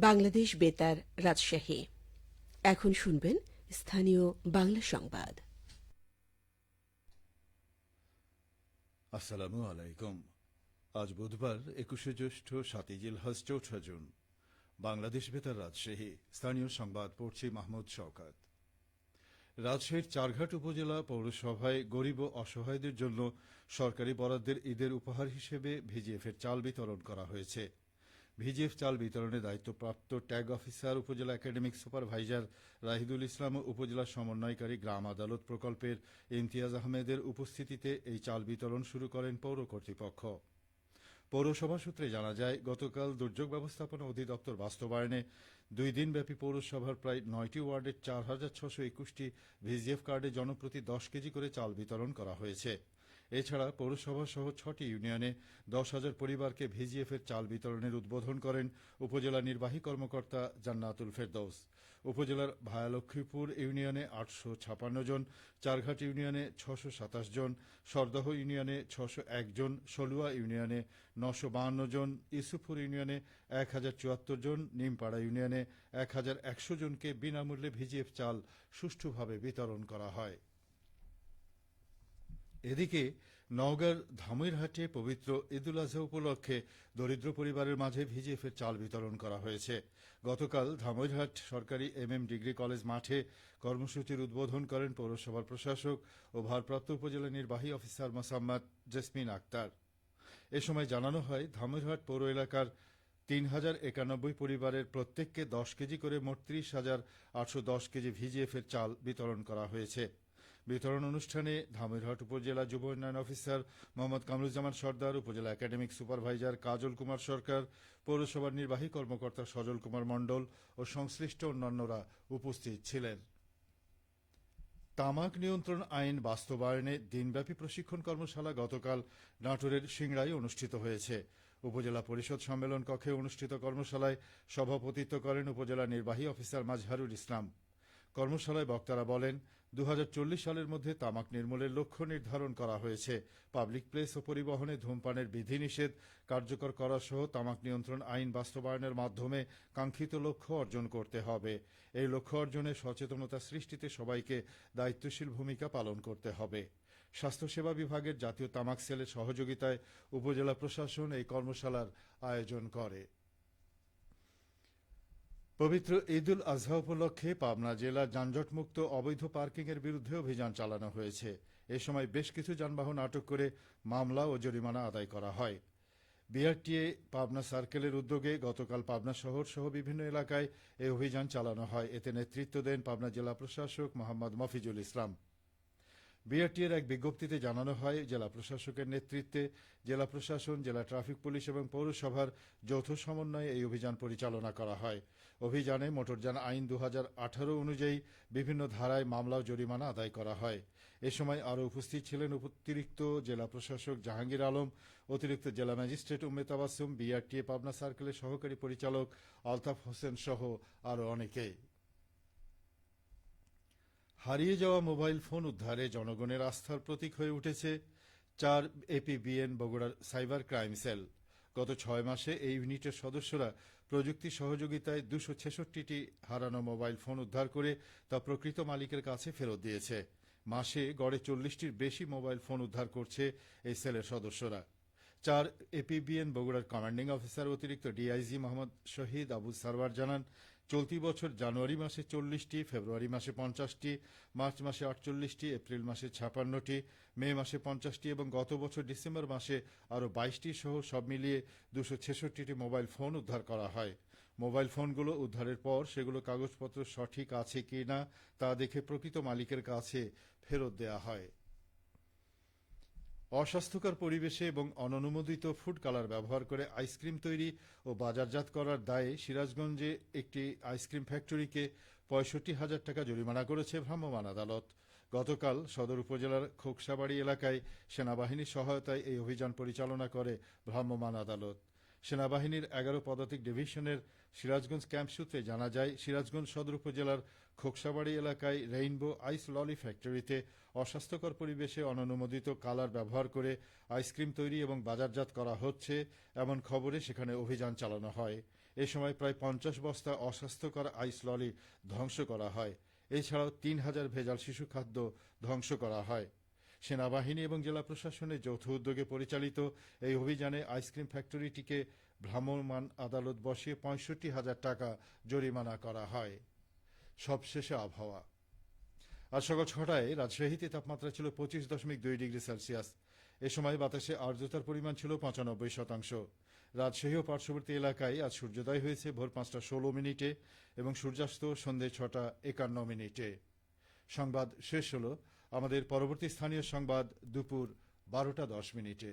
বাংলাদেশ বেতার রাজশাহী। এখন শুনবেন স্থানীয় বাংলা সংবাদ। আসসালামু আলাইকুম। আজ বুধবার একুশে জ্যৈষ্ঠ, সাতই জিলহজ, চৌঠা জুন। বাংলাদেশ বেতার রাজশাহী। স্থানীয় সংবাদ পড়ছি মাহমুদ শওকাত। রাজশাহীর চারঘাট উপজেলা পৌরসভায় গরিব ও অসহায়দের জন্য সরকারি বরাদ্দের ঈদের উপহার হিসেবে ভিজিএফের চাল বিতরণ করা হয়েছে। ভিজিএফ চাল বিতরণের দায়িত্বপ্রাপ্ত tag officer, upazila academic supervisor Rahidul Islam ও উপজেলা সমন্বয়কারী গ্রাম আদালত প্রকল্পের ইমতিয়াজ আহমেদের উপস্থিতিতে এই চাল বিতরণ শুরু করেন পৌর কর্তৃপক্ষ। পৌরসভা সূত্রে জানা যায়, গতকাল দুর্যোগ ব্যবস্থাপনা অধিদপ্তর বাস্তবায়নে দুই দিনব্যাপী পৌরসভার প্রায় নয়টি ওয়ার্ডের চার হাজার ছশো একুশটি ভিজিএফ কার্ডে জনপ্রতি দশ কেজি করে চাল বিতরণ করা হয়েছে। এছাড়া পৌরসভা সহ ছটি ইউনিয়নে দশ হাজার পরিবারকে ভিজিএফ এর চাল বিতরণের উদ্বোধন করেন উপজেলা নির্বাহী কর্মকর্তা জান্নাতুল ফেরদৌস। উপজেলার ভায়ালক্ষ্মীপুর ইউনিয়নে আটশো ছাপান্ন জন, চারঘাট ইউনিয়নে ছশো সাতাশ জন, সরদহ ইউনিয়নে ছশো এক জন, সলুয়া ইউনিয়নে নশো বাহান্ন জন, ইসুফপুর ইউনিয়নে এক হাজার চুয়াত্তর জন, নিমপাড়া ইউনিয়নে এক হাজার একশো জনকে বিনামূল্যে ভিজিএফ চাল সুষ্ঠুভাবে বিতরণ করা হয়। এদিকে নওগাঁর ধামইরহাটে পবিত্র ঈদুল আজহা উপলক্ষে দরিদ্র পরিবারের মাঝে ভিজিএফের চাল বিতরণ করা হয়েছে। গতকাল ধামইরহাট সরকারি এম এম ডিগ্রি কলেজ মাঠে কর্মসূচির উদ্বোধন করেন পৌরসভার প্রশাসক ও ভারপ্রাপ্ত উপজেলা নির্বাহী অফিসার মোসাম্মদ জেসমিন আক্তার। এ সময় জানানো হয় ধামইরহাট পৌর এলাকার তিন হাজার একানব্বই পরিবারের প্রত্যেককে দশ কেজি করে মোট ত্রিশ হাজার আটশো দশ কেজি ভিজিএফ এর চাল বিতরণ করা হয়েছে। বিতরণ অনুষ্ঠানে ধামইরহাট উপজেলা যুব উন্নয়ন অফিসার মোহাম্মদ কামরুজ্জামান সর্দার, উপজেলা একাডেমিক সুপারভাইজার কাজল কুমার সরকার, পৌরসভার নির্বাহী কর্মকর্তা সজল কুমার মণ্ডল ও সংশ্লিষ্ট অন্যান্যরা উপস্থিত ছিলেন। তামাক নিয়ন্ত্রণ আইন বাস্তবায়নে দিনব্যাপী প্রশিক্ষণ কর্মশালা গতকাল নাটোরের সিংড়ায় অনুষ্ঠিত হয়েছে। উপজেলা পরিষদ সম্মেলন কক্ষে অনুষ্ঠিত কর্মশালায় সভাপতিত্ব করেন উপজেলা নির্বাহী অফিসার মাজহারুল ইসলাম। কর্মশালায় বক্তারা বলেন দু হাজার চল্লিশ সালের মধ্যে তামাক নির্মূলের লক্ষ্য নির্ধারণ করা হয়েছে। পাবলিক প্লেস ও পরিবহনে ধূমপানের বিধিনিষেধ কার্যকর করা সহ তামাক নিয়ন্ত্রণ আইন বাস্তবায়নের মাধ্যমে কাঙ্ক্ষিত লক্ষ্য অর্জন করতে হবে। এই লক্ষ্য অর্জনে সচেতনতা সৃষ্টিতে সবাইকে দায়িত্বশীল ভূমিকা পালন করতে হবে। স্বাস্থ্যসেবা বিভাগের জাতীয় তামাক সেলের সহযোগিতায় উপজেলা প্রশাসন এই কর্মশালার আয়োজন করে। পবিত্র ঈদুল আজহা উপলক্ষে পাবনা জেলার যানজটমুক্ত অবৈধ পার্কিংয়ের বিরুদ্ধে অভিযান চালানো হয়েছে। এ সময় বেশ কিছু যানবাহন আটক করে মামলা ও জরিমানা আদায় করা হয়। বিআরটিএ পাবনা সার্কেলের উদ্যোগে গতকাল পাবনা শহর সহ বিভিন্ন এলাকায় এই অভিযান চালানো হয়। এতে নেতৃত্ব দেন পাবনা জেলা প্রশাসক মোহাম্মদ মফিজুল ইসলাম। বিআরটিএর এক বিজ্ঞপ্তিতে জানানো হয়, জেলা প্রশাসকের নেতৃত্বে জেলা প্রশাসন, জেলা ট্রাফিক পুলিশ এবং পৌরসভার যৌথ সমন্বয়ে এই অভিযান পরিচালনা করা হয়। অভিযানে মোটরযান আইন দু হাজার আঠারো অনুযায়ী বিভিন্ন ধারায় মামলা ও জরিমানা আদায় করা হয়। এ সময় আরও উপস্থিত ছিলেন অতিরিক্ত জেলা প্রশাসক জাহাঙ্গীর আলম, অতিরিক্ত জেলা ম্যাজিস্ট্রেট উম্মে তাবাসুম, বিআরটিএ পাবনা সার্কেলের সহকারী পরিচালক আলতাফ হোসেন সহ আরও অনেকেই। হারিয়ে যাওয়া মোবাইল ফোন উদ্ধারে জনগণের আস্থার প্রতীক হয়ে উঠেছে চার এপিবিএন বগুড়ার সাইবার ক্রাইম সেল। গত ছয় মাসে এই ইউনিটের সদস্যরা প্রযুক্তি সহযোগিতায় দুশো ছেষট্টিটি হারানো মোবাইল ফোন উদ্ধার করে তা প্রকৃত মালিকের কাছে ফেরত দিয়েছে। মাসে গড়ে চল্লিশটির বেশি মোবাইল ফোন উদ্ধার করছে এই সেলের সদস্যরা। চার এপিবিএন বগুড়ার কমান্ডিং অফিসার অতিরিক্ত ডিআইজি মোহাম্মদ শহীদ আবু সারওয়ার জানান চলতি বছর জানুয়ারি মাসে চল্লিশটি, ফেব্রুয়ারি মাসে পঞ্চাশটি, মার্চ মাসে আটচল্লিশটি, এপ্রিল মাসে ছাপান্নটি, মে মাসে পঞ্চাশটি এবং গত বছর ডিসেম্বর মাসে আরও বাইশটি সহ সব মিলিয়ে দুশো ছেষট্টিটি মোবাইল ফোন উদ্ধার করা হয়। মোবাইল ফোনগুলো উদ্ধারের পর সেগুলো কাগজপত্র সঠিক আছে কি না তা দেখে প্রকৃত মালিকের কাছে ফেরত দেওয়া হয়। অস্বাস্থ্যকর পরিবেশে এবং অননুমোদিত ফুড কালার ব্যবহার করে আইসক্রিম তৈরি ও বাজারজাত করার দায়ে সিরাজগঞ্জে একটি আইসক্রিম ফ্যাক্টরিকে পঁয়ষট্টি হাজার টাকা জরিমানা করেছে ভ্রাম্যমাণ আদালত। গতকাল সদর উপজেলার খোকসাবাড়ি এলাকায় সেনাবাহিনীর সহায়তায় এই অভিযান পরিচালনা করে ভ্রাম্যমাণ আদালত। সেনাবাহিনীর এগারো পদাতিক ডিভিশনের সিরাজগঞ্জ ক্যাম্প সূত্রে জানা যায়, সিরাজগঞ্জ সদর উপজেলার খোকসাবাড়ি এলাকায় রেইনবো আইস ললি ফ্যাক্টরিতে অস্বাস্থ্যকর পরিবেশে অননুমোদিত কালার ব্যবহার করে আইসক্রিম তৈরি এবং বাজারজাত করা হচ্ছে, এমন খবরে সেখানে অভিযান চালানো হয়। এ সময় প্রায় পঞ্চাশ বস্তা অস্বাস্থ্যকর আইস ললি ধ্বংস করা হয়। এছাড়াও তিন হাজার ভেজাল শিশু খাদ্য ধ্বংস করা হয়। সেনাবাহিনী এবং জেলা প্রশাসনের যৌথ উদ্যোগে পরিচালিত এই অভিযানে আইসক্রিম ফ্যাক্টরিটিকে ভ্রাম্যমাণ আদালত বসিয়ে পঁয়ষট্টি হাজার টাকা জরিমানা করা হয়। সবশেষে আবহাওয়া। আজ সকাল ছটায় রাজশাহীতে তাপমাত্রা ছিল পঁচিশ দশমিক দুই ডিগ্রি সেলসিয়াস। এ সময় বাতাসে আর্দ্রতার পরিমাণ ছিল পঁচানব্বই শতাংশ। রাজশাহী ও পার্শ্ববর্তী এলাকায় আজ সূর্যোদয় হয়েছে ভোর পাঁচটা ষোলো মিনিটে এবং সূর্যাস্ত সন্ধে ছটা একান্ন মিনিটে। সংবাদ শেষ হল আমাদের পরবর্তী স্থানীয় সংবাদ দুপুর বারোটা দশ মিনিটে।